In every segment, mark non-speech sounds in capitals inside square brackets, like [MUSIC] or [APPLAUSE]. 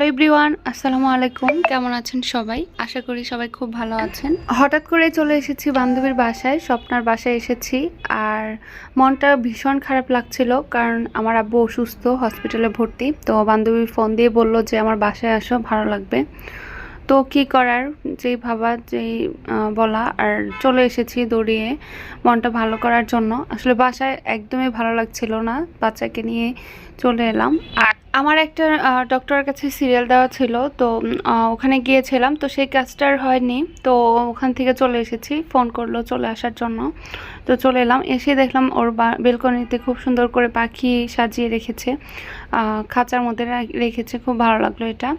Hello everyone, আসসালামু আলাইকুম। কেমন আছেন সবাই? আশা করি সবাই খুব ভালো আছেন। হঠাৎ করে চলে এসেছি বান্ধবীর বাসায়, স্বপ্নার বাসায় এসেছি। আর মনটা ভীষণ খারাপ লাগছিল কারণ আমার আব্বু অসুস্থ হসপিটালে ভর্তি। তো বান্ধবী ফোন দিয়ে বলল যে, আমার বাসায় আসো, ভালো লাগবে। তো কি করার? যেই ভাবা, যেই বলা। আর চলে এসেছি দৌড়িয়ে মনটা ভালো করার জন্য। আসলে বাসায় একদমই ভালো লাগছিল না। বাচ্চাকে নিয়ে চলে এলাম। আর আমার একটা ডক্টরের কাছে সিরিয়াল দেওয়া ছিল তো ওখানে গিয়েছিলাম তো সেই কাজটা আর হয়নি। তো ওখান থেকে চলে এসেছি ফোন করল চলে আসার জন্য। তো চলে এলাম এসে দেখলাম ওর বেলকনিতে খুব সুন্দর করে পাখি সাজিয়ে রেখেছে। খাঁচার মধ্যে রেখেছে খুব ভালো লাগল এটা।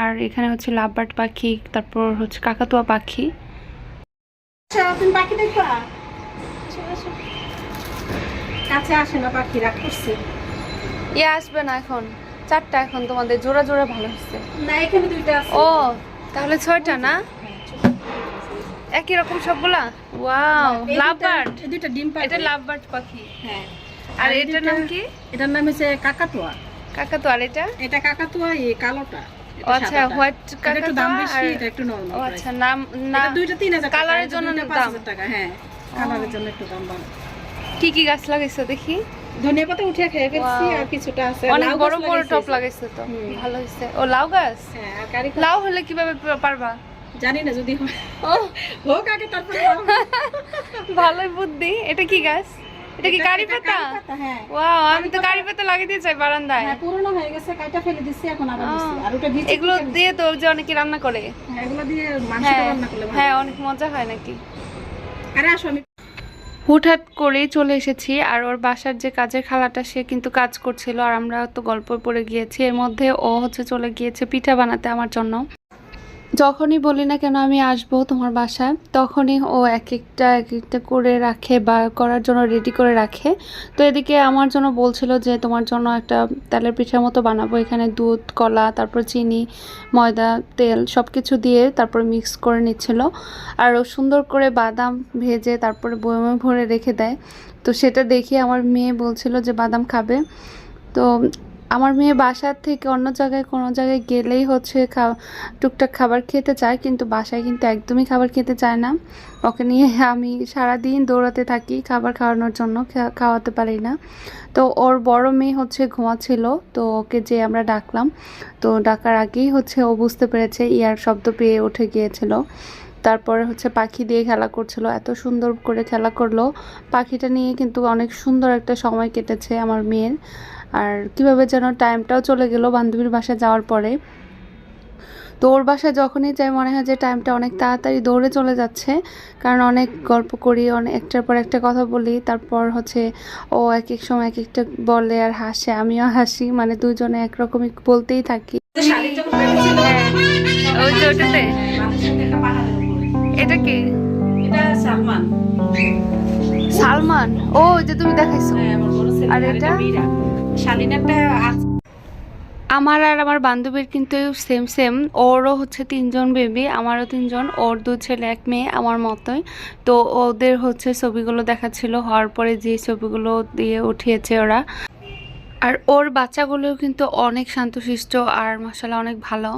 আর এখানে হচ্ছে লাভবার্ড পাখি তারপর হচ্ছে কাকাতুয়া পাখি। আচ্ছা, তুমি পাখি দেখবা? আসে। না পাখি রাগ ইয়ে আসবে না এখন। চারটা এখন তোমাদের জোড়া জোড়া ভালো হচ্ছে। না এখানে দুইটা আছে। ও তাহলে ছয়টা না? একই রকম সবগুলা? ওয়াও দুইটা- লাভবার্ড। এই দুইটা ডিম পাখি এটা লাভবার্ড পাখি। হ্যাঁ। আর এটার নাম কি? এটার নাম হচ্ছে কাকাতুয়া। কাকা তো আর এটা? এটা কাকাতুয়া এই কালোটা। আচ্ছা হোয়াইট এটা কাকা একটু দাম বেশি এটা একটু নরমাল আচ্ছা নাম না দুইটা তিন হাজার টাকা, কালারের জন্য দাম। হাজার টাকা হ্যাঁ। কালারের জন্য একটু দাম বাড়ে। কি কি গাছ লাগাইছো দেখি? ধনিয়া পাতা উঠিয়ে খেয়ে ফেলছি আর কিছুটা আছে। অনেক বড় বড় টপ লাগাইছো তো ভালো হয়েছে ও লাউ গাছ? হ্যাঁ লাউ হলে কীভাবে পারবা? জানি না যদি হোক আগে তারপরে [LAUGHS] ভালোই বুদ্ধি। এটা কি গাছ? এটা কি কারি পাতা? কারি হ্যাঁ। ওয়াও আমি তো কারি পাতা লাগিয়ে চাই বারান্দায়। হ্যাঁ পুরনো হয়ে গেছে কাইটা ফেলে দিচ্ছি এখন আবার ও। আর ওটা ভিজে এগুলো দিয়ে তো যে অনেকে রান্না করে। হ্যাঁ, এগুলো দিয়ে মাংস হ্যাঁ রান্না করলে হ্যাঁ। অনেক মজা হয় নাকি? আরে আসো আমি হুটহাট করেই চলে এসেছি আর ওর বাসার যে কাজের খালাটা সে কিন্তু কাজ করছিল আর আমরা তো গল্প পড়ে গিয়েছি। এর মধ্যে ও হচ্ছে চলে গিয়েছে পিঠা বানাতে আমার জন্য। যখনই বলি না কেন আমি আসব তোমার বাসায়, তখনই ও এক একটা এক একটা করে রাখে বা করার জন্য রেডি করে রাখে। তো এদিকে আমার জন্য বলছিল যে তোমার জন্য একটা তেলের পিঠার মতো বানাবো। এখানে দুধ, কলা, তারপর চিনি, ময়দা, তেল সব কিছু দিয়ে তারপর মিক্স করে নিচ্ছিল। আর ও সুন্দর করে বাদাম ভেজে তারপরে বয়মে ভরে রেখে দেয়। তো সেটা দেখে আমার মেয়ে বলছিল যে বাদাম খাবে। তো আমার মেয়ে বাসার থেকে অন্য জায়গায় কোনো জায়গায় গেলেই হচ্ছে টুকটাক খাবার খেতে চায়, কিন্তু বাসায় কিন্তু একদমই খাবার খেতে চায় না। ওকে নিয়ে আমি সারাদিন দৌড়াতে থাকি, খাবার খাওয়ানোর জন্য খাওয়াতে পারি না। তো ওর বড় মেয়ে হচ্ছে ঘুমাচ্ছিল, তো ওকে যে আমরা ডাকলাম, তো ডাকার আগেই হচ্ছে ও বুঝতে পেরেছে ইয়ার শব্দ পেয়ে উঠে গিয়েছিল। তারপরে হচ্ছে পাখি দিয়ে খেলা করছিল, এত সুন্দর করে খেলা করল। পাখিটা নিয়ে কিন্তু অনেক সুন্দর একটা সময় কেটেছে আমার মেয়ের। আর কীভাবে যেন টাইমটাও চলে গেল বান্ধবীর বাসায় যাওয়ার পরে। তো ওর বাসায় যখনই যাই মনে হয় যে টাইমটা অনেক তাড়াতাড়ি দৌড়ে চলে যাচ্ছে। কারণ অনেক গল্প করি অনেক একটার পর একটা কথা বলি তারপর হচ্ছে ও এক এক সময় এক একটা বলে আর হাসে আমিও হাসি মানে দুজনে একরকমই বলতেই থাকি। এটা কি? সালমান। সালমান? ও যে তুমি দেখাইছো। হ্যাঁ, আর এটা। আমার আর আমার বান্ধবীর কিন্তু সেম সেম ওরও হচ্ছে তিনজন বেবি আমারও তিনজন। ওর দু ছেলে, এক মেয়ে, আমার মতোই। তো ওদের হচ্ছে ছবিগুলো দেখাচ্ছিল, হওয়ার পরে যে ছবিগুলো দিয়ে উঠিয়েছে ওরা। আর ওর বাচ্চাগুলোও কিন্তু অনেক শান্তশিষ্ট আর মশালা অনেক ভালো।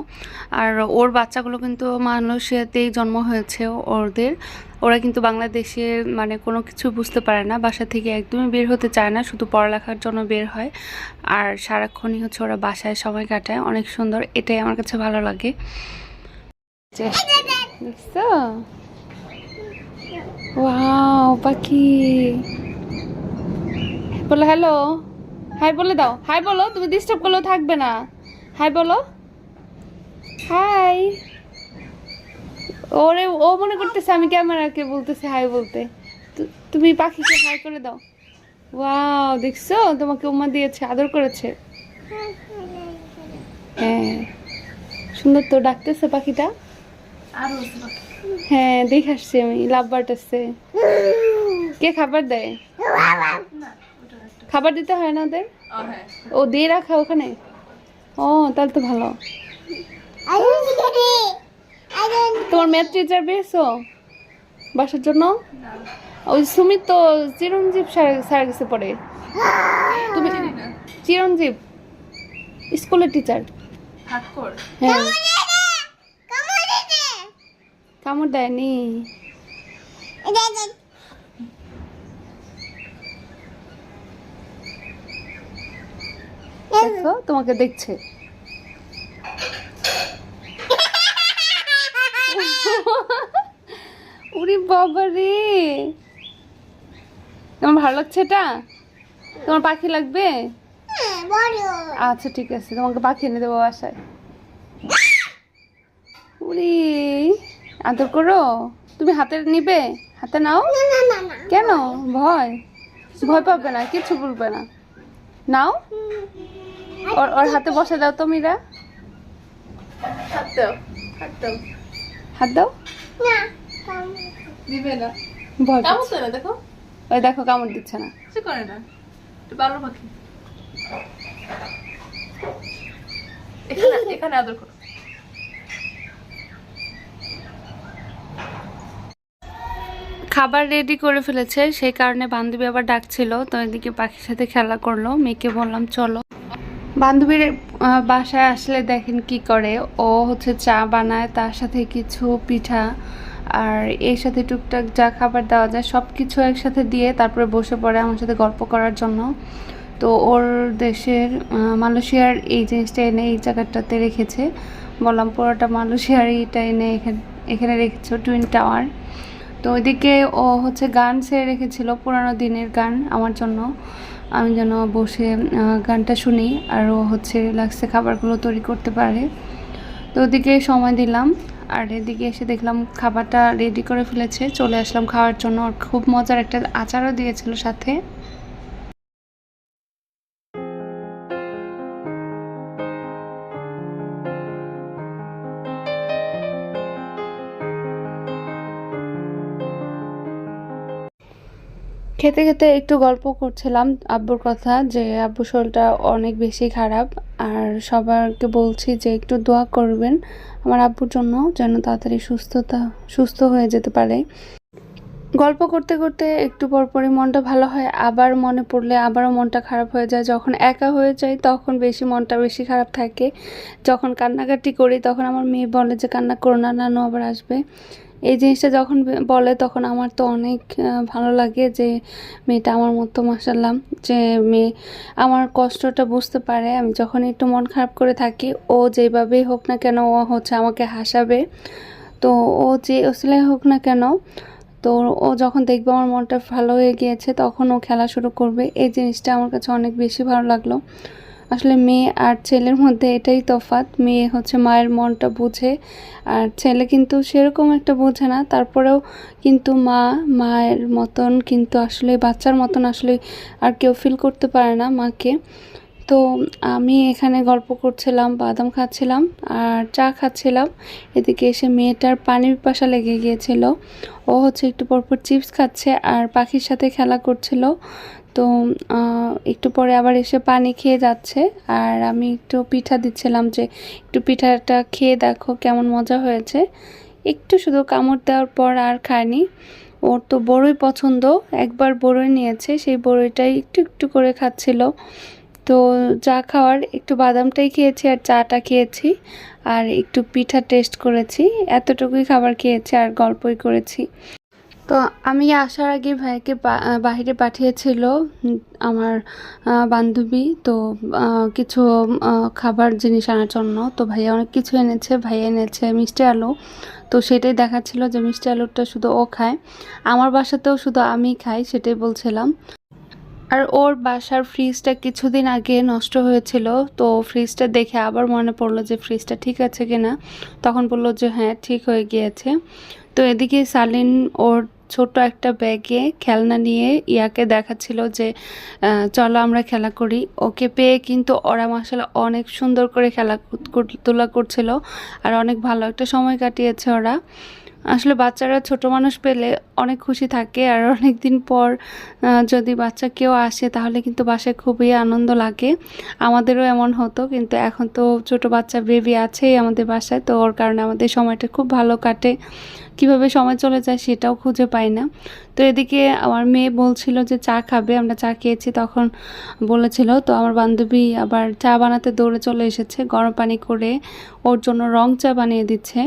আর ওর বাচ্চাগুলো কিন্তু মানুষেতেই জন্ম হয়েছে ওদের। ওরা কিন্তু বাংলাদেশে মানে কোনো কিছু বুঝতে পারে না, বাসা থেকে একদমই বের হতে চায় না, শুধু পড়ালেখার জন্য বের হয়। আর সারাক্ষণই হচ্ছে ওরা বাসায় সময় কাটায়, অনেক সুন্দর, এটাই আমার কাছে ভালো লাগে। পাখি। বলো, হ্যালো? হাই, বলে দাও। হাই, বলো, তুমি ডিস্টার্ব করলেও থাকবে না। হাই, বলো। হাই। ওরে, ও মনে করতেছে আমি ক্যামেরাকে বলতেছি হাই বলতে। তুমি পাখিকে হাই করে দাও। ওয়াও দেখছ? তোমাকে উম্মা দিয়েছে, আদর করেছে। হ্যাঁ। সুন্দর তো, ডাকতেছে পাখিটা। হ্যাঁ দেখে আসছি আমি লাভ বার্ড আসছে কে খাবার দেয়? খাবার দিতে হয় না ওদের? ও দিয়ে রাখা ওখানে? ও, তাহলে তো ভালো। তোমার ম্যাথ টিচার পেয়েছ? বাসার জন্য? ওই সুমিত তো চিরঞ্জীব স্যার গেছে পড়ে তুমি চিরঞ্জীব স্কুলের টিচার হ্যাঁ। কামড় দেয়নি। দেখো তোমাকে দেখছে। উরি বাবা রে। তোমার ভালো লাগছে এটা? তোমার পাখি লাগবে? আচ্ছা ঠিক আছে তোমাকে পাখি এনে দেবো বাসায়। উরি আদর করো। তুমি হাতে নিবে? হাতে নাও। কেন? ভয়। ভয় পাবে না কিছু বলবে না। নাও। ওর ওর হাতে বসে দাও তো মীরা। হাত দাও হাত দাও। হাত দাও। দিবে না। ভয়। না দেখো। ওই দেখো কামড় দিচ্ছে না। কিছু করে না। ভালো পাখি এখানে এখানে আদর করো। খাবার রেডি করে ফেলেছে সেই কারণে বান্ধবী আবার ডাকছিল তো এদিকে পাখির সাথে খেলা করল মেয়েকে বললাম চলো। বান্ধবীর বাসায় আসলে দেখেন কি করে ও হচ্ছে চা বানায় তার সাথে কিছু পিঠা আর এর সাথে টুকটাক যা খাবার দেওয়া যায় সব কিছু একসাথে দিয়ে তারপরে বসে পড়ে আমার সাথে গল্প করার জন্য। তো ওর দেশের মালয়েশিয়ার এই জিনিসটা এনে এই জায়গাটাতে রেখেছে। বললাম, পুরোটা মালয়েশিয়ার এইটা এনে এখানে এখানে রেখেছে, টুইন টাওয়ার? তো ওইদিকে ও হচ্ছে গান ছেড়ে রেখেছিল, পুরানো দিনের গান আমার জন্য। আমি যেন বসে গানটা শুনি আর ও হচ্ছে রিল্যাক্সে খাবারগুলো তৈরি করতে পারে। তো ওদিকে সময় দিলাম। আর এদিকে এসে দেখলাম খাবারটা রেডি করে ফেলেছে, চলে আসলাম খাওয়ার জন্য। খুব মজার একটা আচারও দিয়েছিল সাথে। খেতে খেতে একটু গল্প করছিলাম আব্বুর কথা যে, আব্বু শরীরটা অনেক বেশি খারাপ আর সবারকে বলছি যে একটু দোয়া করবেন আমার আব্বুর জন্য যেন তাড়াতাড়ি সুস্থতা, সুস্থ হয়ে যেতে পারে। গল্প করতে করতে একটু পরপরই মনটা ভালো হয়। আবার মনে পড়লে আবারও মনটা খারাপ হয়ে যায়। যখন একা হয়ে যায় তখন বেশি মনটা বেশি খারাপ থাকে। যখন কান্নাকাটি করি তখন আমার মেয়ে বলে যে, কান্না করো না, নানু আবার আসবে। এই জিনিসটা যখন বলে তখন আমার তো অনেক ভালো লাগে যে মেয়েটা আমার মতো মাসাল্লাম যে মেয়ে আমার কষ্টটা বুঝতে পারে। আমি যখন একটু মন খারাপ করে থাকি, ও যেভাবেই হোক না কেন ও হচ্ছে আমাকে হাসাবে। তো ও যে ওসিলাই হোক না কেন, তো ও যখন দেখবে আমার মনটা ভালো হয়ে গিয়েছে, তখন ও খেলা শুরু করবে। এই জিনিসটা আমার কাছে অনেক বেশি ভালো লাগল। আসলে মেয়ে আর ছেলের মধ্যে এটাই তফাৎ। মেয়ে হচ্ছে মায়ের মনটা বুঝে আর ছেলে কিন্তু সেরকম একটা বোঝে না। তারপরেও কিন্তু মা, মায়ের মতন কিন্তু আসলে, বাচ্চার মতন আসলে আর কেউ ফিল করতে পারে না মাকে। তো আমি এখানে গল্প করছিলাম, বাদাম খাচ্ছিলাম আর চা খাচ্ছিলাম। এদিকে এসে মেয়েটার পানি পিপাসা লেগে গিয়েছিল। ও হচ্ছে একটু পরপর চিপস খাচ্ছে আর পাখির সাথে খেলা করছিল। তো একটু পরে আবার এসে পানি খেয়ে যাচ্ছে। আর আমি একটু পিঠা দিচ্ছিলাম যে, একটু পিঠাটা খেয়ে দেখো কেমন মজা হয়েছে। একটু শুধু কামড় দেওয়ার পর আর খায়নি ওর তো বড়ই পছন্দ, একবার বড়ই নিয়েছে, সেই বড়ইটাই একটু একটু করে খাচ্ছিল। তো চা খাওয়ার, একটু বাদামটাই খেয়েছি আর চাটা খেয়েছি। আর একটু পিঠা টেস্ট করেছি, এতটুকুই খাবার খেয়েছি আর গল্পই করেছি। তো আমি আসার আগে ভাইকে বাহিরে পাঠিয়েছিল আমার বান্ধবী। তো কিছু খাবার জিনিস আনার জন্য। তো ভাইয়া অনেক কিছু এনেছে, ভাইয়া এনেছে মিষ্টি আলু। তো সেটাই দেখাচ্ছিল যে মিষ্টি আলুটা শুধু ও খায়। আমার বাসাতেও শুধু আমি খাই, সেটাই বলছিলাম। আর ওর বাসার ফ্রিজটা কিছুদিন আগে নষ্ট হয়েছিল। তো ফ্রিজটা দেখে আবার মনে পড়ল যে ফ্রিজটা ঠিক আছে কিনা। তখন বলল যে হ্যাঁ ঠিক হয়ে গিয়েছে। তো এদিকে সালিন ওর ছোট একটা ব্যাগে খেলনা নিয়ে ইয়াকে দেখাচ্ছিল যে চলো আমরা খেলা করি। ওকে পেয়ে কিন্তু ওরা মাসাল অনেক সুন্দর করে খেলা তোলা করছিল। আর অনেক ভালো একটা সময় কাটিয়েছে ওরা। আসলে বাচ্চারা ছোট মানুষ পেলে অনেক খুশি থাকে আর অনেক দিন পর যদি বাচ্চা কেউ আসে তাহলে কিন্তু বাসায় খুবই আনন্দ লাগে। আমাদেরও এমন হতো কিন্তু এখন তো ছোট বাচ্চা বেবি আছেই আমাদের বাসায়, তো ওর কারণে আমাদের সময়টা খুব ভালো কাটে। কীভাবে সময় চলে যায় সেটাও খুঁজে পাই না। তো এদিকে আমার মেয়ে বলছিল যে চা খাবে, আমরা চা খেয়েছি তখন বলেছিল। তো আমার বান্ধবী আবার চা বানাতে দৌড়ে চলে এসেছে, গরম পানি করে ওর জন্য রং চা বানিয়ে দিচ্ছে।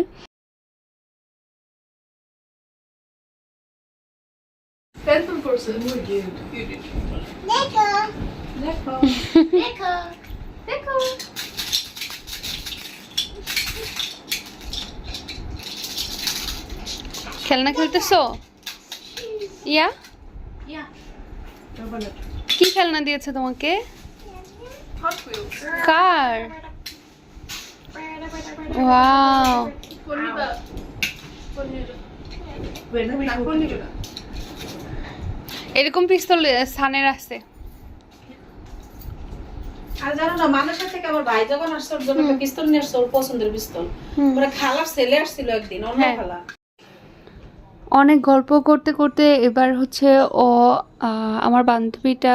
Phantom পড়ছে দেখো দেখো দেখো দেখো খেলনা খেলতেছো ইয়া ইয়া কি খেলনা দিয়েছে তোমাকে হট হুইলস কার ওয়াও কোন নিবা কোন নিবা না কোন নিবা এরকম পিস্তল সানের আছে। আর জানো না মানুষের থেকে আমার ভাই যখন আসছে ওর জন্য পিস্তল নিয়ে আসছে ওর পছন্দের পিস্তল। ওরা খালার ছেলে আসছিল একদিন অন্য হ্যাঁ। খালা। অনেক গল্প করতে করতে এবার হচ্ছে ও আমার বান্ধবীটা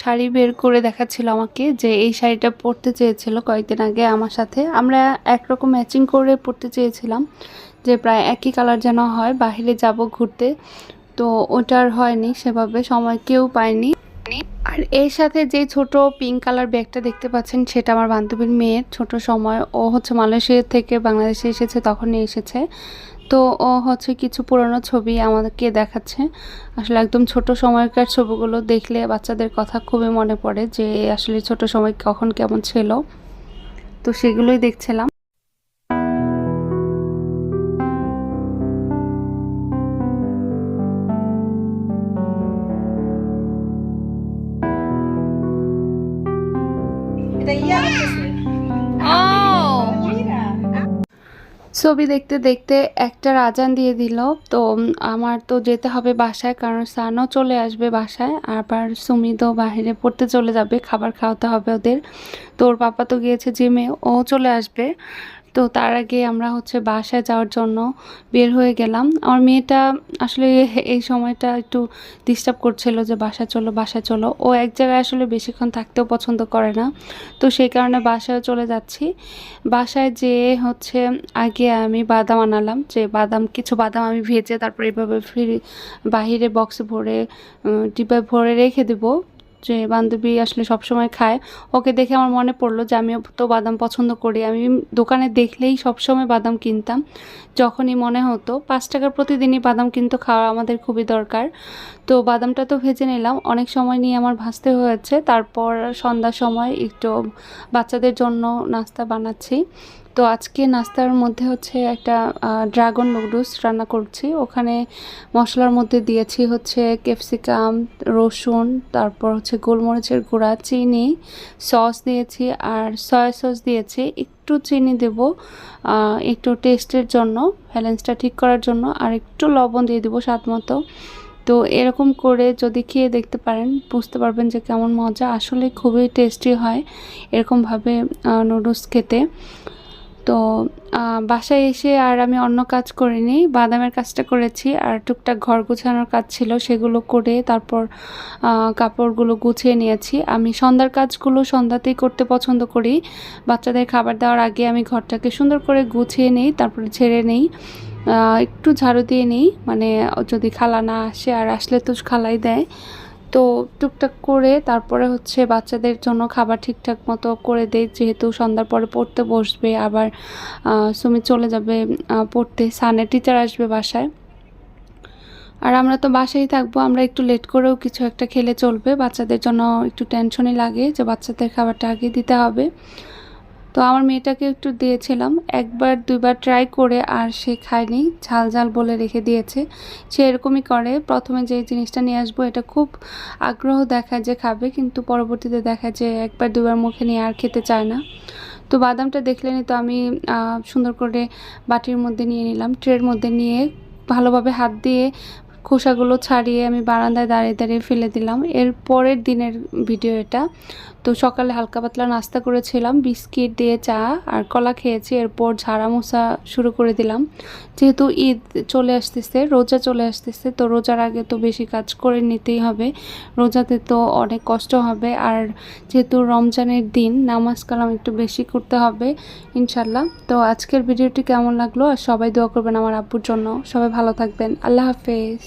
শাড়ি বের করে দেখাচ্ছিল আমাকে যে এই শাড়িটা পরতে চেয়েছিল কয়েকদিন আগে আমার সাথে। আমরা একরকম ম্যাচিং করে পরতে চেয়েছিলাম যে প্রায় একই কালার যেন হয় বাইরে যাব ঘুরতে। তো ওটার হয়নি, সেভাবে সময় কেউ পায়নি। আর এর সাথে যে ছোট পিঙ্ক কালার ব্যাগটা দেখতে পাচ্ছেন, সেটা আমার বান্ধবীর মেয়ের ছোট সময়। ও হচ্ছে মালয়েশিয়া থেকে বাংলাদেশে এসেছে, তখনই এসেছে। তো ও হচ্ছে কিছু পুরনো ছবি আমাদেরকে দেখাচ্ছে। আসলে একদম ছোট সময়কার ছবিগুলো দেখলে বাচ্চাদের কথা খুবই মনে পড়ে যে আসলে ছোট সময় কখন কেমন ছিল। তো সেগুলোই দেখছিলাম। ছবি দেখতে দেখতে একটা রাজান দিয়ে দিল। তো আমার তো যেতে হবে বাসায়, কারণ সানও চলে আসবে বাসায়, আবার সুমিতও বাহিরে পড়তে চলে যাবে, খাবার খাওয়াতে হবে ওদের। তো ওর পাপা তো গিয়েছে জিমে, ও চলে আসবে। তো তার আগে আমরা হচ্ছে বাসায় যাওয়ার জন্য বের হয়ে গেলাম। আমার মেয়েটা আসলে এই সময়টা একটু ডিস্টার্ব করছিল যে বাসায় চলো বাসায় চলো। ও এক জায়গায় আসলে বেশিক্ষণ থাকতেও পছন্দ করে না। তো সেই কারণে বাসায় চলে যাচ্ছি। বাসায় যেয়ে হচ্ছে আগে আমি বাদাম আনালাম, যে বাদাম, কিছু বাদাম আমি ভেজে তারপর এভাবে ফিরে, বাহিরে বক্সে ভরে ডিব্বায় ভরে রেখে দেবো। যে বান্ধবী আসলে সবসময় খায়, ওকে দেখে আমার মনে পড়ল যে আমিও তো বাদাম পছন্দ করি। আমি দোকানে দেখলেই সবসময় বাদাম কিনতাম। যখনই মনে হতো, পাঁচ টাকার প্রতিদিনই বাদাম কিন্তু খাওয়া আমাদের খুবই দরকার। তো বাদামটা তো ভেজে নিলাম। অনেক সময় নিয়ে আমার ভাজতে হয়েছে। তারপর সন্ধ্যার সময় একটু বাচ্চাদের জন্য নাস্তা বানাচ্ছি। তো আজকে নাস্তার মধ্যে হচ্ছে একটা ড্রাগন নুডলস রান্না করছি। ওখানে মশলার মধ্যে দিয়েছি হচ্ছে ক্যাপসিকাম, রসুন, তারপর হচ্ছে গোলমরিচের গুঁড়া, চিনি, সস দিয়েছি আর সয়া সস দিয়েছি। একটু চিনি দেব একটু টেস্টের জন্য, ব্যালেন্সটা ঠিক করার জন্য, আর একটু লবণ দিয়ে দেবো স্বাদ মতো। তো এরকম করে যদি খেয়ে দেখতে পারেন, বুঝতে পারবেন যে কেমন মজা। আসলে খুবই টেস্টি হয় এরকমভাবে নুডলস খেতে। তো বাসায় এসে আর আমি অন্য কাজ করিনি। বাদামের কাজটা করেছি আর টুকটাক ঘর গুছানোর কাজ ছিল সেগুলো করে তারপর কাপড়গুলো গুছিয়ে নিয়েছি। আমি সন্ধ্যার কাজগুলো সন্ধ্যাতেই করতে পছন্দ করি। বাচ্চাদের খাবার দেওয়ার আগে আমি ঘরটাকে সুন্দর করে গুছিয়ে নিই, তারপরে ছেড়ে নিই। একটু ঝাড়ু দিয়ে নিই। মানে যদি খালা না আসে আর আসলে তো খালাই দেয়। তো টুকটাক করে তারপরে হচ্ছে বাচ্চাদের জন্য খাবার ঠিকঠাক মতো করে দেই যেহেতু সন্ধ্যার পরে পড়তে বসবে, আবার সুমি চলে যাবে পড়তে, সানের টিচার আসবে বাসায়। আর আমরা তো বাসায় থাকব, আমরা একটু লেট করেও কিছু একটা খেলে চলবে, বাচ্চাদের জন্য একটু টেনশনই লাগে যে বাচ্চাদের খাবারটা আগে দিতে হবে। তো আমার মেয়েটাকে একটু দিয়েছিলাম। একবার, দুইবার ট্রাই করে আর সে খায়নি। ঝাল ঝাল বলে রেখে দিয়েছে। সে এরকমই করে। প্রথমে যে জিনিসটা নিয়ে আসব, এটা খুব আগ্রহ দেখায় যে খাবে, কিন্তু পরবর্তীতে দেখা যে একবার দুবার মুখে নিয়ে আর খেতে চায় না। তো বাদামটা দেখলেনি তো আমি সুন্দর করে বাটির মধ্যে নিয়ে নিলাম। ট্রের মধ্যে নিয়ে ভালোভাবে হাত দিয়ে খোসাগুলো ছাড়িয়ে আমি বারান্দায় দাঁড়িয়ে দাঁড়িয়ে ফেলে দিলাম। এর পরের দিনের ভিডিও এটা। তো সকালে হালকা পাতলা নাস্তা করেছিলাম, বিস্কিট দিয়ে চা আর কলা খেয়েছি, এরপর ঝাড়া মোছা শুরু করে দিলাম। যেহেতু ঈদ চলে আসতেছে, রোজা চলে আসতেছে, তো রোজার আগে তো বেশি কাজ করে নিতেই হবে। রোজাতে তো অনেক কষ্ট হবে আর যেহেতু রমজানের দিন, নামাজ কালাম একটু বেশি করতে হবে ইনশাল্লাহ তো আজকের ভিডিওটি কেমন লাগল? আর সবাই দোয়া করবেন আমার আব্বুর জন্য। সবাই ভালো থাকবেন। আল্লাহ হাফেজ।